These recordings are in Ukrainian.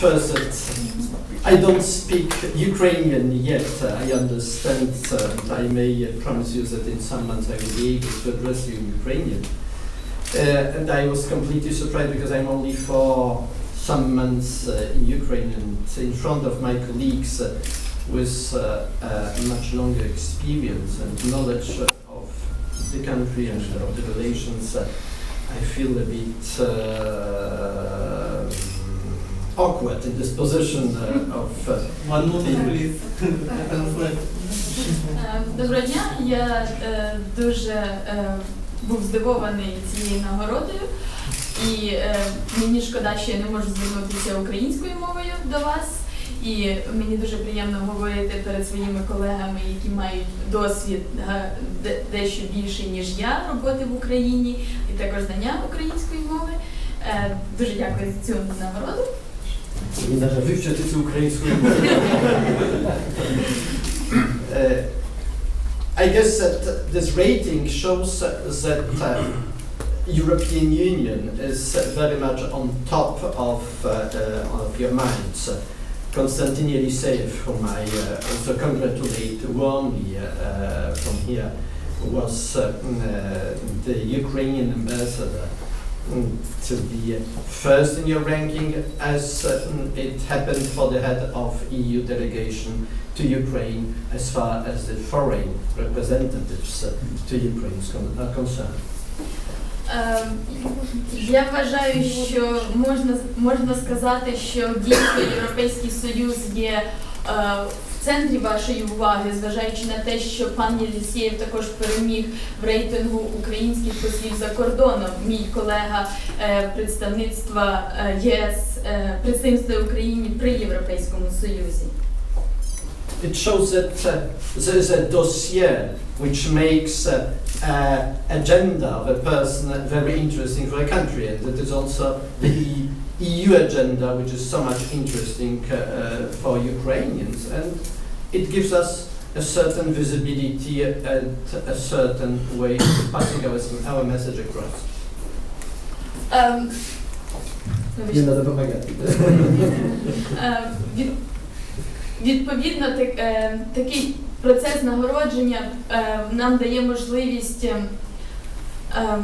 first that I don't speak Ukrainian yet. Uh, I understand, uh, I may uh, promise you that in some months I will be able to address you in Ukrainian. Uh, and I was completely surprised because I'm only for some months uh, in Ukraine and in front of my colleagues uh, with much longer experience and knowledge of the country and of the relations. I feel a bit awkward in this position uh, of. Uh, One please. Е, Доброго дня. Я е, дуже е, був здивований цією нагородою, і е, мені шкода, що я не можу звернутися українською мовою до вас. І мені дуже приємно говорити перед своїми колегами, які мають досвід е, дещо більший, ніж я, роботи в Україні, і також знання української мови. Е, Дуже дякую за цю нагороду. Nie należy wywsze tytuł ukraińskiego. Uh, I guess that this rating shows that uh, European Union is very much on top of, uh, uh, of your minds. Konstantin Eliseev, whom I uh, also congratulate warmly uh, from here, was uh, mm, uh, the Ukrainian ambassador to be first in your ranking, as uh, mm, it happened for the head of EU delegation to Ukraine, as far as the foreign representatives uh, to Ukraine is con- are concerned. Е, Я вважаю, що можна, можна сказати, що дійсно Європейський Союз є е, центрі вашої уваги, зважаючи на те, що пан Єлісєєв також переміг в рейтингу українських послів за кордоном. Мій колега е, представництва е, ЄС, е, представництва України при Європейському Союзі. It shows that uh, there is a dossier which makes uh, agenda of a person very interesting for a country, and that is also the EU agenda, which is so much interesting uh, uh, for Ukrainians, and it gives us a certain visibility and a certain way of passing our, our message across. Помогать. Е, від- Відповідно, так- е, такий процес нагородження е, нам дає можливість е, е,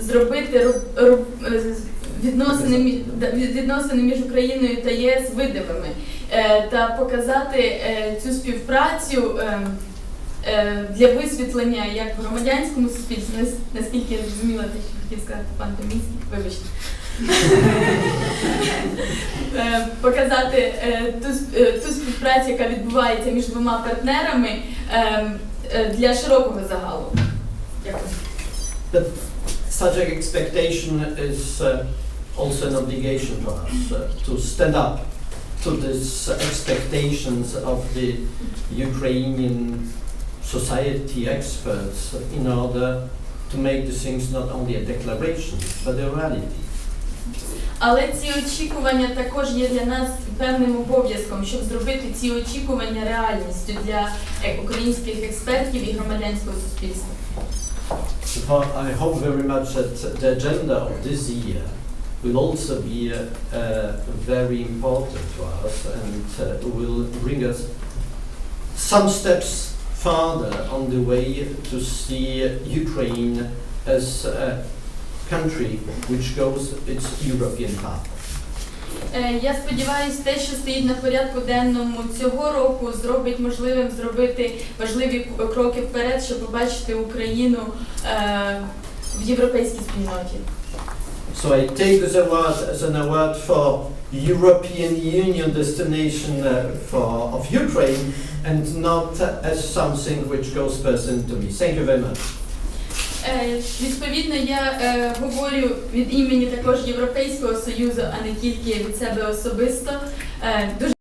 зробити ру- ру- е, з- відносини, мі- да, від- відносини між Україною та єС видимими е, та показати е, цю співпрацю е, е, для висвітлення як в громадянському суспільстві, наскільки я зрозуміла, те, що хотів сказати пан Томінський, вибачте. Е, показати е, ту, е, співпрацю, яка відбувається між двома партнерами е, е, для широкого загалу. Дякую. Such an expectation is uh, also an obligation for us uh, to stand up to these expectations of the Ukrainian society experts in order to make the things not only a declaration but a reality. Але ці очікування також є для нас певним обов'язком, щоб зробити ці очікування реальністю для е, українських експертів і громадянського суспільства. I hope very much that the agenda of this year will also be uh, uh, very important for us and uh, will bring us some steps further on the way to see Ukraine as a country which goes its European path. Е, Я сподіваюся, те, що стоїть на порядку денному цього року, зробить можливим зробити важливі кроки вперед, щоб побачити Україну е, в європейській спільноті. So I take this award as an award for European Union destination uh, for, of Ukraine and not uh, as something which goes personally to me. Thank you very much. Е, Відповідно, я е, говорю від імені також Європейського союзу, а не тільки від себе особисто. Е, Дуже